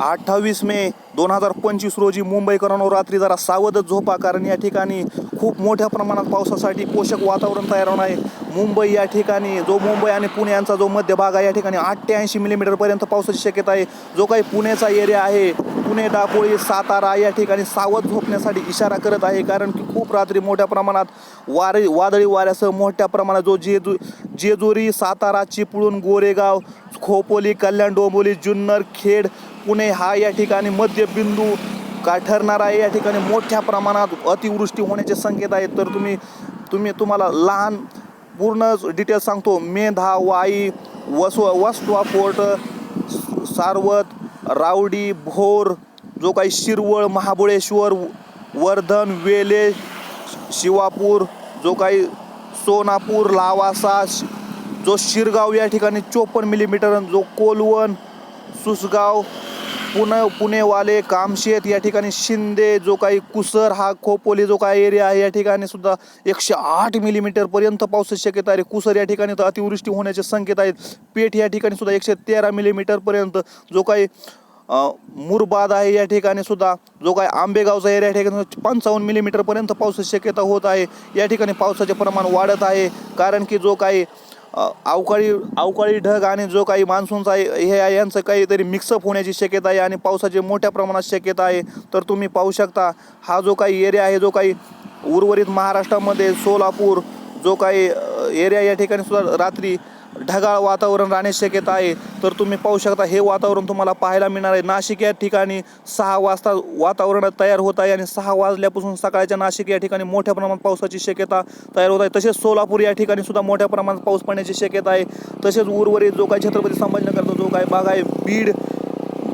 अठ्ठावीस मे दोन हजार पंचवीस रोजी मुंबईकरांनो रात्री जरा सावधच झोपा कारण या ठिकाणी खूप मोठ्या प्रमाणात पावसासाठी पोषक वातावरण तयार होणार आहे. मुंबई या ठिकाणी जो मुंबई आणि पुणे यांचा जो मध्य भाग आहे या ठिकाणी आठ ते ऐंशी मिलीमीटरपर्यंत पावसाची शक्यता आहे. जो काही पुण्याचा एरिया आहे पुणे दापोळी सातारा या ठिकाणी सावध झोपण्यासाठी इशारा करत आहे कारण की खूप रात्री मोठ्या प्रमाणात वारे वादळी वाऱ्यासह मोठ्या प्रमाणात जो जेजू जेजुरी सातारा चिपळूण गोरेगाव खोपोली कल्याण डोंबोली जुन्नर खेड पुणे हा या ठिकाणी मध्यबिंदू का ठरणार आहे? या ठिकाणी मोठ्या प्रमाणात अतिवृष्टी होण्याचे संकेत आहेत. तर तुम्ही तुम्ही तुम्हाला लहान पूर्ण डिटेल्स सांगतो. मेधा वाई वसव वसवा फोर्ट सारवत रावडी भोर जो काही शिरवळ महाबळेश्वर वर्धन वेले शिवापूर जो काही सोनापूर लावासा जो शिरगाव या ठिकाणी चोपन्न मिलीमीटर जो कोलवण सुसगाव पुणे पुणेवाले कामशेत या ठिकाणी शिंदे जो काही कुसर हा खोपोली जो काही एरिया आहे या ठिकाणी सुद्धा एकशे आठ मिलीमीटरपर्यंत पावसाची शक्यता आहे. कुसर या ठिकाणी तर अतिवृष्टी होण्याचे संकेत आहेत. पेठ या ठिकाणी सुद्धा एकशे तेरा मिलीमीटरपर्यंत जो काही मुरबाद आहे या ठिकाणी सुद्धा जो काय आंबेगावचा एरिया या ठिकाणी पंचावन्न मिलीमीटरपर्यंत पावसाची शक्यता होत आहे. या ठिकाणी पावसाचे प्रमाण वाढत आहे. कारण की जो काही अवकाळी अवकाळी ढग आणि जो काही मान्सूनचा आहे हे आहे यांचं काहीतरी मिक्सअप होण्याची शक्यता आहे आणि पावसाची मोठ्या प्रमाणात शक्यता आहे. तर तुम्ही पाहू शकता हा जो काही एरिया आहे जो काही उर्वरित महाराष्ट्रामध्ये सोलापूर जो काही एरिया या ठिकाणी सुद्धा रात्री ढगाळ वातावरण राहण्याची शक्यता आहे. तर तुम्ही पाहू शकता हे वातावरण तुम्हाला पाहायला मिळणार आहे. नाशिक या ठिकाणी सहा वाजता वातावरण तयार होत आहे आणि सहा वाजल्यापासून सकाळच्या नाशिक या ठिकाणी मोठ्या प्रमाणात पावसाची शक्यता तयार होत आहे. तसेच सोलापूर या ठिकाणी सुद्धा मोठ्या प्रमाणात पाऊस पडण्याची शक्यता आहे. तसेच उर्वरित जो काही छत्रपती संभाजीनगरचा जो काही भाग आहे बीड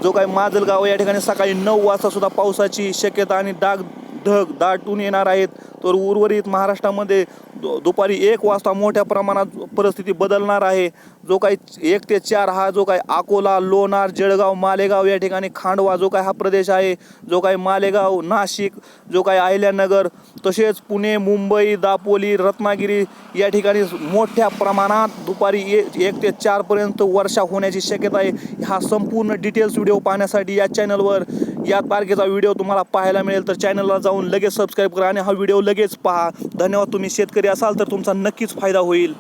जो काही माजलगाव या ठिकाणी सकाळी नऊ वाजता सुद्धा पावसाची शक्यता आणि डाग ढग दाटून येणार आहेत. तर उर्वरित महाराष्ट्रामध्ये दु दुपारी एक वाजता मोठ्या प्रमाणात परिस्थिती बदलणार आहे. जो काही एक ते चार हा जो काही अकोला लोणार जळगाव मालेगाव या ठिकाणी खांडवा जो काही हा प्रदेश आहे जो काही मालेगाव नाशिक जो काही अहिल्यानगर तसेच पुणे मुंबई दापोली रत्नागिरी या ठिकाणी मोठ्या प्रमाणात दुपारी ए एक ते चारपर्यंत वर्षा होण्याची शक्यता आहे. हा संपूर्ण डिटेल्स व्हिडिओ पाहण्यासाठी या चॅनलवर या तारखेचा व्हिडिओ तुम्हाला पाहायला मिळेल. तर चॅनलला जाऊन लगेच सबस्क्राईब करा आणि हा व्हिडिओ लगेच पहा. धन्यवाद तुम्ही शेतकरी शेतकरी असाल तर तुमचा नक्कीच फायदा होईल.